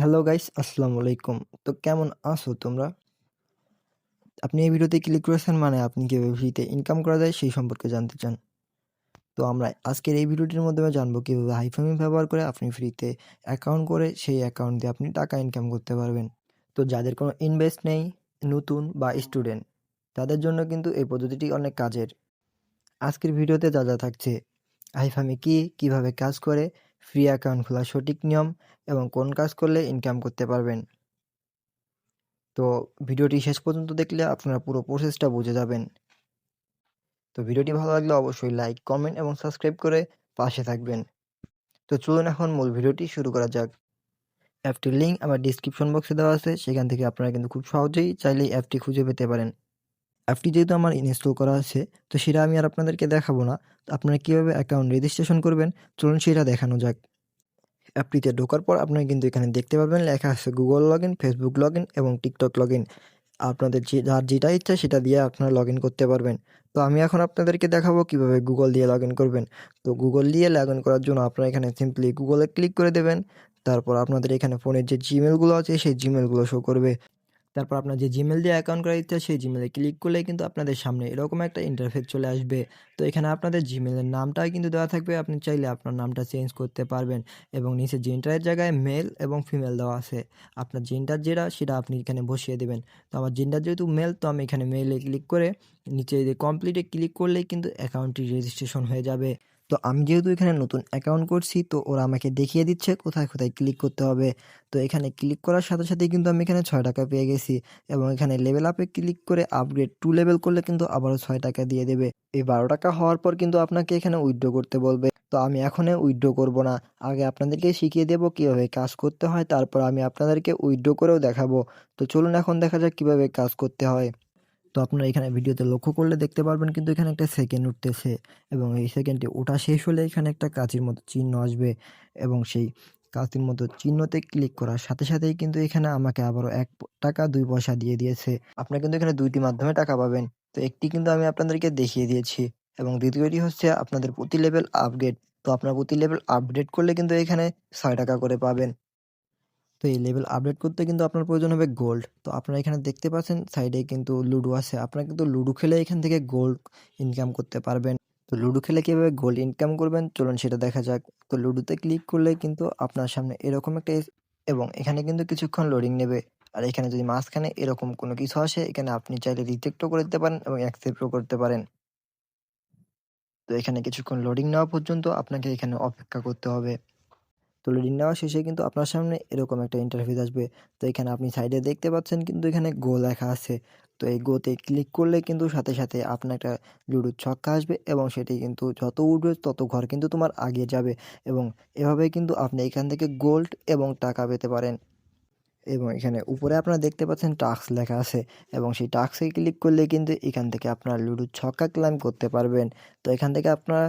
Hello guys আসসালামু আলাইকুম তো কেমন আছো তোমরা? আপনি এই ভিডিওতে ক্লিক করেছেন মানে আপনি কীভাবে ফ্রিতে ইনকাম করা যায় সেই সম্পর্কে জানতে চান। তো আমরা আজকের এই ভিডিওটির মাধ্যমে জানব কীভাবে হাইফামি ব্যবহার করে আপনি ফ্রিতে অ্যাকাউন্ট করে সেই অ্যাকাউন্ট দিয়ে আপনি টাকা ইনকাম করতে পারবেন। তো যাদের কোনো ইনভেস্ট নেই, নতুন বা স্টুডেন্ট তাদের জন্য কিন্তু এই পদ্ধতিটি অনেক কাজের। আজকের ভিডিওতে যা যা থাকছে হাইফামি কি, কীভাবে কাজ করে ফ্রি অ্যাকাউন্ট খোলার সঠিক নিয়ম এবং কোন কাজ করলে ইনকাম করতে পারবেন। তো ভিডিওটি শেষ পর্যন্ত দেখলে আপনারা পুরো প্রসেসটা বুঝে যাবেন। তো ভিডিওটি ভালো লাগলে অবশ্যই লাইক কমেন্ট এবং সাবস্ক্রাইব করে পাশে থাকবেন। তো চলুন এখন মূল ভিডিওটি শুরু করা যাক। অ্যাপটির লিঙ্ক আমার ডিসক্রিপশন বক্সে দেওয়া আছে, সেখান থেকে আপনারা কিন্তু খুব সহজেই চাইলেই অ্যাপটি খুঁজে পেতে পারেন। অ্যাপটি যেহেতু আমার ইনস্টল করা আছে, তো সেটা আমি আর আপনাদেরকে দেখাবো না। আপনারা কীভাবে অ্যাকাউন্ট রেজিস্ট্রেশন করবেন? চলুন সেটা দেখানো যাক। অ্যাপটিতে ঢোকার পর আপনারা কিন্তু এখানে দেখতে পাবেন লেখা আছে Google log in Facebook log in এবং টিকটক লগ ইন আপনাদের যে, যার যেটা ইচ্ছা সেটা দিয়ে আপনারা লগ ইন করতে পারবেন। তো আমি এখন আপনাদেরকে দেখাবো কীভাবে গুগল দিয়ে লগ ইন করবেন। তো গুগল দিয়ে লগ ইন করার জন্য আপনারা এখানে সিম্পলি গুগলে ক্লিক করে দেবেন। তারপর আপনাদের এখানে ফোনের যে জিমেলগুলো আছে, সেই জিমেলগুলো শো করবে। তারপর আপনার যে জিমেল দিয়ে অ্যাকাউন্ট করার ইচ্ছা, সেই জিমেলে ক্লিক করলেই কিন্তু আপনাদের সামনে এরকম একটা ইন্টারফেস চলে আসবে। তো এখানে আপনাদের জিমেলের নামটাই কিন্তু দেওয়া থাকবে। আপনি চাইলে আপনার নামটা চেঞ্জ করতে পারবেন এবং নিচে জেন্টারের জায়গায় মেল এবং ফিমেল দেওয়া আছে, আপনার জেন্টার যেটা, সেটা আপনি এখানে বসিয়ে দেবেন। তো আমার জেন্টার যেহেতু মেল তো আমি এখানে মেলে ক্লিক করে নিচে কমপ্লিটে ক্লিক করলেই কিন্তু অ্যাকাউন্টটি রেজিস্ট্রেশন হয়ে যাবে। তো আমি যেহেতু এখানে নতুন অ্যাকাউন্ট করছি, তো ওরা আমাকে দেখিয়ে দিচ্ছে কোথায় কোথায় ক্লিক করতে হবে। তো এখানে ক্লিক করার সাথে সাথেই কিন্তু আমি এখানে ছয় টাকা পেয়ে গেছি এবং এখানে লেভেল আপে ক্লিক করে আপগ্রেড টু লেভেল করলে কিন্তু আবারও ছয় টাকা দিয়ে দেবে। এই বারো টাকা হওয়ার পর কিন্তু আপনাকে এখানে উইথড্র করতে বলবে। তো আমি এখনই উইথড্র করব না। আগে আপনাদেরকে শিখিয়ে দেবো কীভাবে কাজ করতে হয়, তারপর আমি আপনাদেরকে উইথড্র করেও দেখাবো। তো চলুন এখন দেখা যাক কীভাবে কাজ করতে হয়। তো আপনারা এখানে ভিডিওতে লক্ষ্য করলে দেখতে পারবেন কিন্তু এখানে একটা সেকেন্ড উঠতেছে এবং এই সেকেন্ডটি ওঠা শেষ হলে এখানে একটা কাঁচির মতো চিহ্ন আসবে এবং সেই কাঁচির মতো চিহ্নতে ক্লিক করার সাথে সাথেই কিন্তু এখানে আমাকে আবারও এক টাকা, দুই পয়সা দিয়ে দিয়েছে। আপনারা কিন্তু এখানে দুইটি মাধ্যমে টাকা পাবেন। তো একটি কিন্তু আমি আপনাদেরকে দেখিয়ে দিয়েছি এবং দ্বিতীয়টি হচ্ছে আপনাদের প্রতি লেভেল আপগ্রেড তো আপনার প্রতি লেভেল আপডেট করলে কিন্তু এখানে ছয় টাকা করে পাবেন। তো এই লেভেল আপডেট করতে কিন্তু আপনার প্রয়োজন হবে গোল্ড তো আপনারা এখানে দেখতে পাচ্ছেন সাইডে কিন্তু লুডো আছে। আপনারা কিন্তু লুডো খেলে এখান থেকে গোল্ড ইনকাম করতে পারবেন। তো লুডো খেলে কীভাবে গোল্ড ইনকাম করবেন, চলুন সেটা দেখা যাক। তো লুডোতে ক্লিক করলে কিন্তু আপনার সামনে এরকম একটা এবং এখানে কিন্তু কিছুক্ষণ লোডিং নেবে। আর এখানে যদি মাঝখানে এরকম কোনো কিছু আসে, এখানে আপনি চাইলে রিজেক্টও করে দিতে পারেন এবং অ্যাকসেপ্টও করতে পারেন। তো এখানে কিছুক্ষণ লোডিং নেওয়া পর্যন্ত আপনাকে এখানে অপেক্ষা করতে হবে। তো লোডিং নেওয়া শেষে কিন্তু আপনার সামনে এরকম একটা ইন্টারফেস আসবে। তো এখানে আপনি সাইডে দেখতে পাচ্ছেন কিন্তু এখানে গো লেখা আছে। তো এই গোতে ক্লিক করলে কিন্তু সাথে সাথে আপনার একটা লুডোর ছক্কা আসবে এবং সেটি কিন্তু যত উঠবে তত ঘর কিন্তু তোমার আগিয়ে যাবে এবং এভাবে কিন্তু আপনি এখান থেকে গোল্ড এবং টাকা পেতে পারেন। এবং এখানে উপরে আপনারা দেখতে পাচ্ছেন টাক্স লেখা আছে এবং সেই টাক্সে ক্লিক করলে কিন্তু এখান থেকে আপনার লুডোর ছক্কা ক্লাইম করতে পারবেন। তো এখান থেকে আপনারা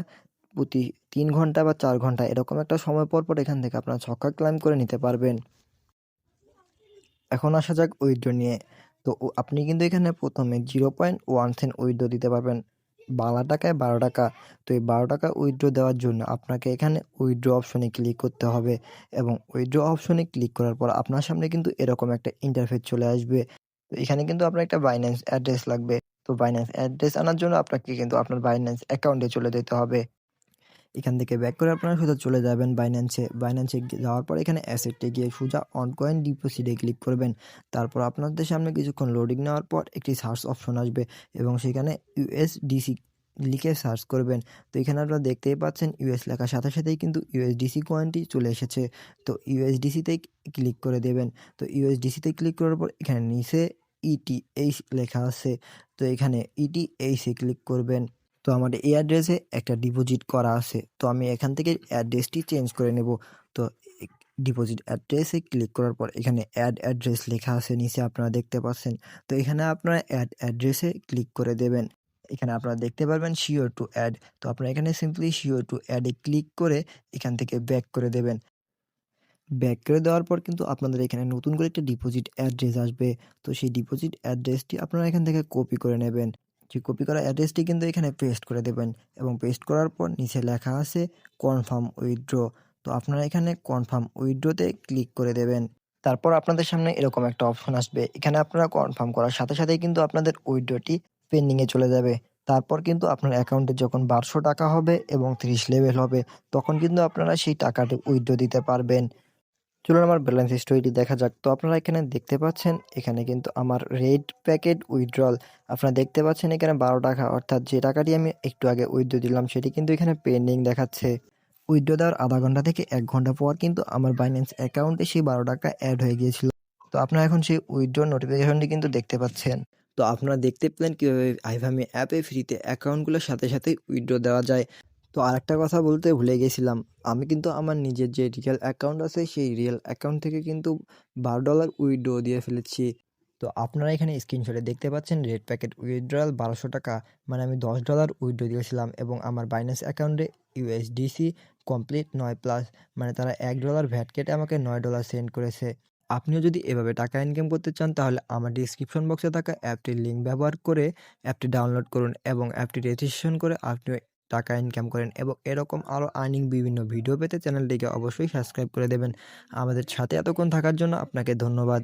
প্রতি তিন ঘণ্টা বা চার ঘণ্টা, এরকম একটা সময় পর পর এখান থেকে আপনার ছক্কা ক্লাইম করে নিতে পারবেন। এখন আসা যাক উইথড্র নিয়ে। তো আপনি কিন্তু এখানে প্রথমে zero point one cent withdraw দিতে পারবেন। বারো টাকায় বারো টাকা। তো এই বারো টাকা উইথড্র দেওয়ার জন্য আপনাকে এখানে উইথড্র অপশনে ক্লিক করতে হবে এবং উইথড্র অপশনে ক্লিক করার পর আপনার সামনে কিন্তু এরকম একটা ইন্টারফেস চলে আসবে। তো এখানে কিন্তু আপনার একটা বাইন্যান্স অ্যাড্রেস লাগবে। তো বাইন্যান্স অ্যাড্রেস আনার জন্য আপনাকে কিন্তু আপনার বাইন্যান্স অ্যাকাউন্টে চলে যেতে হবে। এখান থেকে ব্যাক করে আপনারা সোজা চলে যাবেন বাইন্যান্সে বাইন্যান্সে যাওয়ার পর এখানে অ্যাসেটে গিয়ে সোজা অন কয়েন ডিপোজিটে ক্লিক করবেন। তারপর আপনাদের সামনে কিছুক্ষণ লোডিং নেওয়ার পর একটি সার্চ অপশন আসবে এবং সেখানে ইউএসডিসি লিখে সার্চ করবেন। তো এখানে আপনারা দেখতেই পাচ্ছেন ইউএস লেখার সাথে সাথেই কিন্তু ইউএসডিসি কয়েনটি চলে এসেছে। তো ইউএসডিসিতেই ক্লিক করে দেবেন। তো ইউএসডিসিতে ক্লিক করার পর এখানে নিচে ইটি এইচ লেখা আছে। তো এখানে ইটি এইচে ক্লিক করবেন। তো আমার এই অ্যাড্রেসে একটা ডিপোজিট করা আছে। তো আমি এখান থেকে অ্যাড্রেসটি চেঞ্জ করে নেব। তো ডিপোজিট অ্যাড্রেসে ক্লিক করার পর এখানে অ্যাড অ্যাড্রেস লেখা আছে, নিচে আপনারা দেখতে পাচ্ছেন। তো এখানে আপনারা অ্যাড অ্যাড্রেসে ক্লিক করে দেবেন। এখানে আপনারা দেখতে পারবেন শিওর টু অ্যাড তো আপনারা এখানে সিম্পলি শিওর টু অ্যাডে ক্লিক করে এখান থেকে ব্যাক করে দেবেন। ব্যাক করে দেওয়ার পর কিন্তু আপনাদের এখানে নতুন করে একটা ডিপোজিট অ্যাড্রেস আসবে। তো সেই ডিপোজিট অ্যাড্রেসটি আপনারা এখান থেকে কপি করে নেবেন। যে কপি করা অ্যাড্রেসটি কিন্তু এখানে পেস্ট করে দেবেন এবং পেস্ট করার পর নিচে লেখা আছে কনফার্ম উইথড্র তো আপনারা এখানে কনফার্ম উইথড্রোতে ক্লিক করে দেবেন। তারপর আপনাদের সামনে এরকম একটা অপশন আসবে। এখানে আপনারা কনফার্ম করার সাথে সাথেই কিন্তু আপনাদের উইথড্রটি পেন্ডিংয়ে চলে যাবে। তারপর কিন্তু আপনার অ্যাকাউন্টে যখন বারোশো টাকা হবে এবং ত্রিশ লেভেল হবে, তখন কিন্তু আপনারা সেই টাকাটি উইথড্র দিতে পারবেন। চলুন আমার ব্যালেন্স হিস্টোরিটি দেখা যাক। তো আপনারা এখানে দেখতে পাচ্ছেন, এখানে কিন্তু আমার রেড প্যাকেট উইথড্রল আপনারা দেখতে পাচ্ছেন এখানে বারো টাকা, অর্থাৎ যে টাকাটি আমি একটু আগে উইথড্র দিলাম, সেটি কিন্তু এখানে পেন্ডিং দেখাচ্ছে। উইথড্র দেওয়ার আধা ঘণ্টা থেকে এক ঘণ্টা পর কিন্তু আমার বাইন্যান্স অ্যাকাউন্টে সেই বারো টাকা অ্যাড হয়ে গিয়েছিল। তো আপনারা এখন সেই উইথড্র নোটিফিকেশনটি কিন্তু দেখতে পাচ্ছেন। তো আপনারা দেখতে পেলেন কীভাবে আইভামি অ্যাপে ফ্রিতে অ্যাকাউন্টগুলোর সাথে সাথেই উইথড্র দেওয়া যায়। তো আরেকটা কথা বলতে ভুলে গেছিলাম। আমি কিন্তু আমার নিজের যে রিয়েল অ্যাকাউন্ট আছে, সেই রিয়েল অ্যাকাউন্ট থেকে কিন্তু বারো ডলার উইথড্র দিয়ে ফেলেছি। তো আপনারা এখানে স্ক্রিনশটে দেখতে পাচ্ছেন রেড প্যাকেট উইথড্রয়াল বারোশো টাকা। মানে আমি দশ ডলার উইথড্র দিয়েছিলাম এবং আমার বাইন্যান্স অ্যাকাউন্টে ইউএসডিসি কমপ্লিট নয় প্লাস মানে তারা এক ডলার ভ্যাট কেটে আমাকে নয় ডলার সেন্ড করেছে। আপনিও যদি এভাবে টাকা ইনকাম করতে চান, তাহলে আমার ডিসক্রিপশন বক্সে থাকা অ্যাপটির লিঙ্ক ব্যবহার করে অ্যাপটি ডাউনলোড করুন এবং অ্যাপটি রেজিস্ট্রেশন করে আপনি টাকা ইনকাম করেন এবং এরকম আরও আর্নিং বিভিন্ন ভিডিও পেতে চ্যানেলটিকে অবশ্যই সাবস্ক্রাইব করে দেবেন। আমাদের সাথে এতক্ষণ থাকার জন্য আপনাকে ধন্যবাদ।